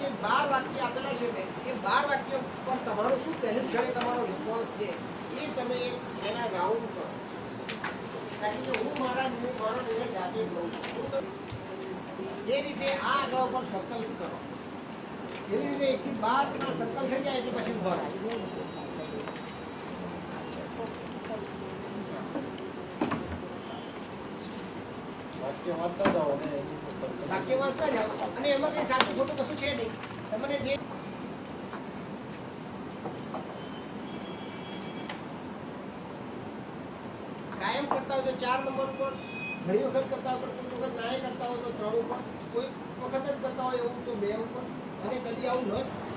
જે બાર વાક્ય આપેલા છે ને, એ બાર વાક્ય પર તમારો શું પહેલું ક્ષણે તમારો રિસ્પોન્સ છે, એ તમે એના રાઉન્ડ કરો કારણ કે હું મારા હું મારો નિર્ણય જાતે લઉં છું. એ રીતે આ આગળ ઉપર સર્કલ્સ કરો. એવી રીતે એકથી બાર ના સર્કલ થઈ જાય એટલે પછી ઊભા રહો. કાયમ કરતા હોય તો ચાર નંબર ઉપર ઘણી વખત કરતા હોય કોઈ વખત નાય કરતા હોય તો ત્રણ કોઈ વખત જ કરતા હોય એવું તો બે ઉપર, અને કદી આવું ન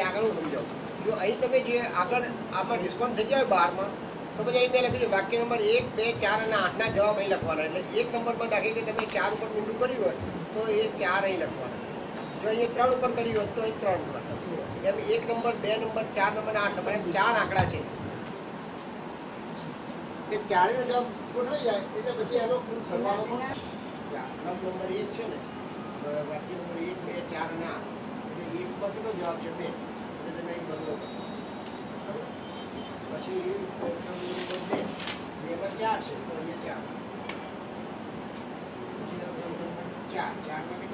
એ આગળ હું સમજાવું. જો અહીં તમે જે આગળ આમાં ડિસ્કાઉન્ટ થઈ જાય બારમાં, તો પછી અહીં મેં લખ્યું વાક્ય નંબર એક, બે, ચાર અને આઠના જવાબ અહીં લખવાના. એટલે એક નંબરમાં દાખી કે તમે ચાર ઉપર ઊંડું કર્યું હોય, તો એ ચાર અહીં લખવાના. જો અહીં ત્રણ ઉપર કર્યું હોય, તો અહીં ત્રણ ઉપર એમ એક નંબર, બે નંબર, ચાર નંબર, આઠ નંબર, એમ ચાર આંકડા છે. એ ચારેનો જવાબ ગોઠવાઈ જાય, એટલે પછી એનો કુલ સરવાળો પણ નંબર એક છે ને વાક્ય નંબર એક, બે, ચાર અને એટલે એક પર કેટલો જવાબ છે? બે. એટલે તમે અહીં બદલો કરો. બરાબર? પછી ક્રમ નંબર બે બેમાં ચાર છે તો અહીંયા ચાર પછી આ ક્રમ નંબર ચાર ચારમાં કેટલા છે